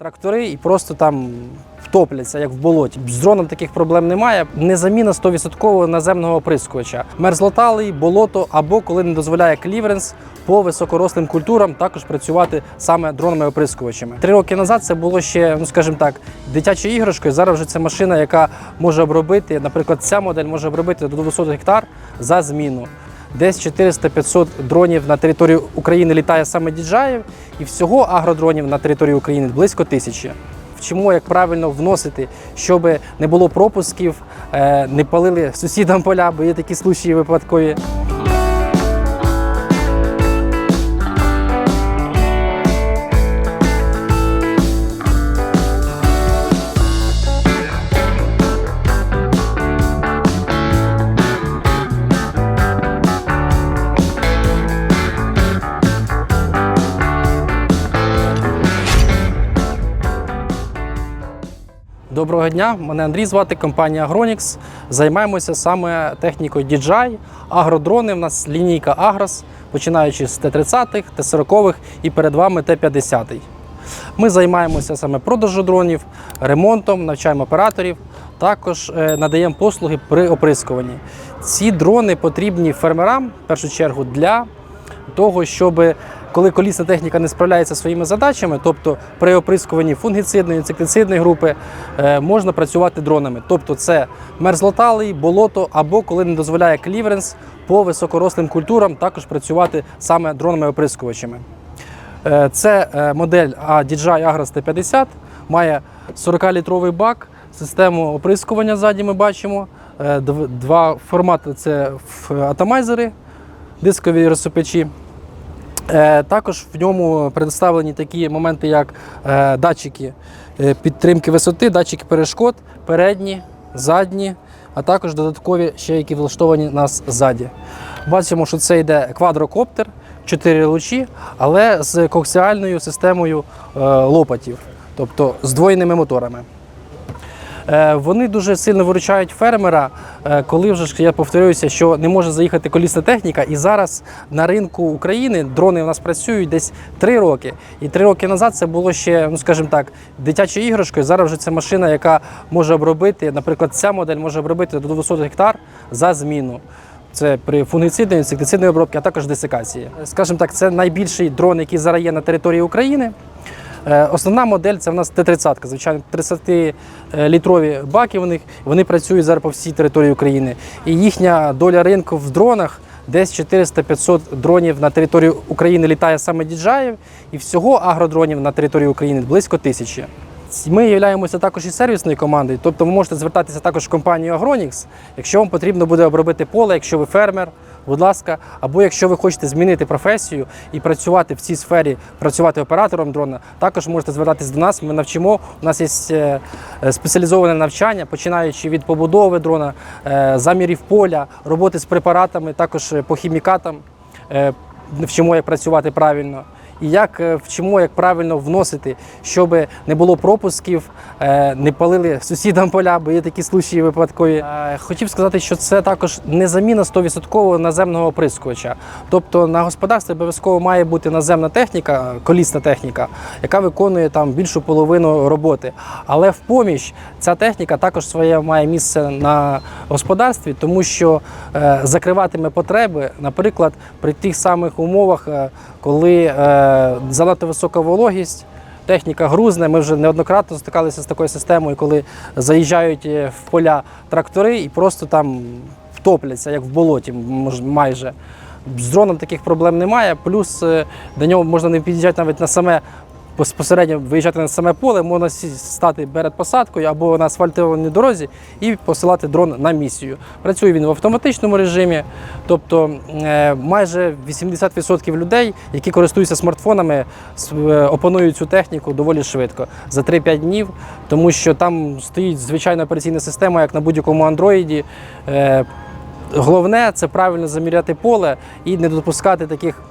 трактори і просто там втопляться, як в болоті. З дроном таких проблем немає. Незаміна 100% наземного оприскувача. Мерзлоталий, болото або коли не дозволяє кліверенс по високорослим культурам також працювати саме дронами оприскувачами. Три роки назад це було ще, ну скажімо так, дитячою іграшкою. Зараз вже це машина, яка може обробити, наприклад, ця модель може обробити до 200 гектар за зміну. Десь 400-500 дронів на території України літає саме DJI, і всього агродронів на території України близько тисячі. Вчимо, як правильно вносити, щоб не було пропусків, е, не палили сусідам поля, бо є такі случаї випадкові. Доброго дня, мене Андрій звати, компанія Agronix. Займаємося саме технікою DJI. Агродрони. У нас лінійка Agros, починаючи з Т-30, Т-40 і перед вами Т-50. Ми займаємося саме продажу дронів, ремонтом, навчаємо операторів. Також е, надаємо послуги при оприскуванні. Ці дрони потрібні фермерам в першу чергу для того, щоб коли колісна техніка не справляється своїми задачами, тобто при оприскуванні фунгіцидної, інсектицидної групи, е, можна працювати дронами. Тобто це мерзлоталий, болото або коли не дозволяє кліверенс по високорослим культурам, також працювати саме дронами-оприскувачами. Е, Це е, модель DJI Agros T50, має 40-літровий бак, систему оприскування ззаді ми бачимо. Два формати це атомайзери, дискові розсипачі. Е, Також в ньому представлені такі моменти, як е, датчики е, підтримки висоти, датчики перешкод, передні, задні, а також додаткові ще які влаштовані нас ззаді. Бачимо, що це йде квадрокоптер, 4 лучі, але з коаксіальною системою лопатів, тобто з двойними моторами. Е, Вони дуже сильно виручають фермера, е, коли вже я повторююся, що не може заїхати колісна техніка. І зараз на ринку України дрони у нас працюють десь 3 роки. І 3 роки назад це було ще, ну скажімо так, дитячою іграшкою. Зараз вже це машина, яка може обробити, наприклад, ця модель може обробити до 200 гектар за зміну. Це при фунгіцидній, інсектицидній обробці, а також десикації. Скажімо так, це найбільший дрон, який зараз є на території України. Е, Основна модель це в нас Т-30, звичайно, 30-літрові баки в них. Вони працюють зараз по всій території України. І їхня доля ринку в дронах десь 400-500 дронів на території України літає саме DJI, і всього агродронів на території України близько тисячі. Ми являємося також і сервісною командою, тобто ви можете звертатися також в компанію Agronix, якщо вам потрібно буде обробити поле, якщо ви фермер, будь ласка, або якщо ви хочете змінити професію і працювати в цій сфері, працювати оператором дрона, також можете звертатись до нас. Ми навчимо. У нас є е, е, спеціалізоване навчання, починаючи від побудови дрона, е, замірів поля, роботи з препаратами, також по хімікатам. навчимо, Вчимо, як працювати правильно. І як е, вчимо, як правильно вносити, щоб не було пропусків, е, не палили сусідам поля, бо є такі случаї випадкові. Е, Хотів сказати, що це також не заміна 100% наземного оприскувача. Тобто на господарстві обов'язково має бути наземна техніка, колісна техніка, яка виконує там більшу половину роботи. Але в поміч ця техніка також своє має місце на господарстві, тому що е, закриватиме потреби, наприклад, при тих самих умовах, е, коли е, занадто висока вологість. Техніка грузне. Ми вже неоднократно стикалися з такою системою, коли заїжджають в поля трактори і просто там втопляться, як в болоті, майже. З дроном таких проблем немає. Плюс до нього можна не під'їжджати навіть на саме безпосередньо виїжджати на саме поле, можна стати перед посадкою або на асфальтованій дорозі і посилати дрон на місію. Працює він в автоматичному режимі, тобто е, майже 80% людей, які користуються смартфонами, е, опанують цю техніку доволі швидко за 3-5 днів, тому що там стоїть звичайна операційна система, як на будь-якому андроїді. Е, Головне це правильно заміряти поле і не допускати таких,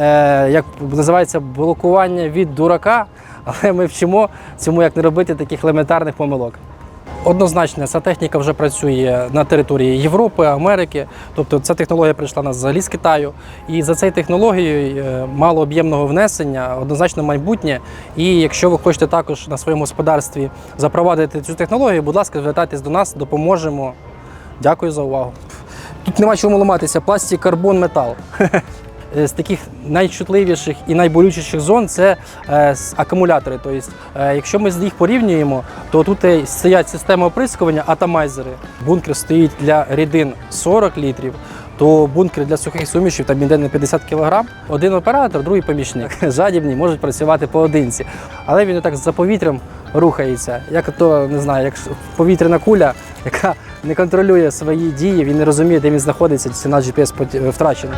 е, як називається, блокування від дурака. Але ми вчимо цьому, як не робити таких елементарних помилок. Однозначно, ця техніка вже працює на території Європи, Америки. Тобто ця технологія прийшла нас взагалі з Китаю. І за цією технологією е, малооб'ємного внесення однозначно майбутнє. І якщо ви хочете також на своєму господарстві запровадити цю технологію, будь ласка, звертайтесь до нас, допоможемо. Дякую за увагу. Тут нема чому ламатися. Пластик, карбон, метал. З таких найчутливіших і найболючіших зон це е, акумулятори. Тобто, е, якщо ми з їх порівнюємо, то тут е, стоять системи оприскування, атомайзери. Бункер стоїть для рідин 40 літрів, то бункер для сухих сумішів там іде на 50 кг. Один оператор, другий помічник. Жадібні можуть працювати поодинці. Але він так за повітрям рухається. Як то не знаю, як повітряна куля, яка не контролює свої дії, він не розуміє, де він знаходиться, ціна GPS втрачена.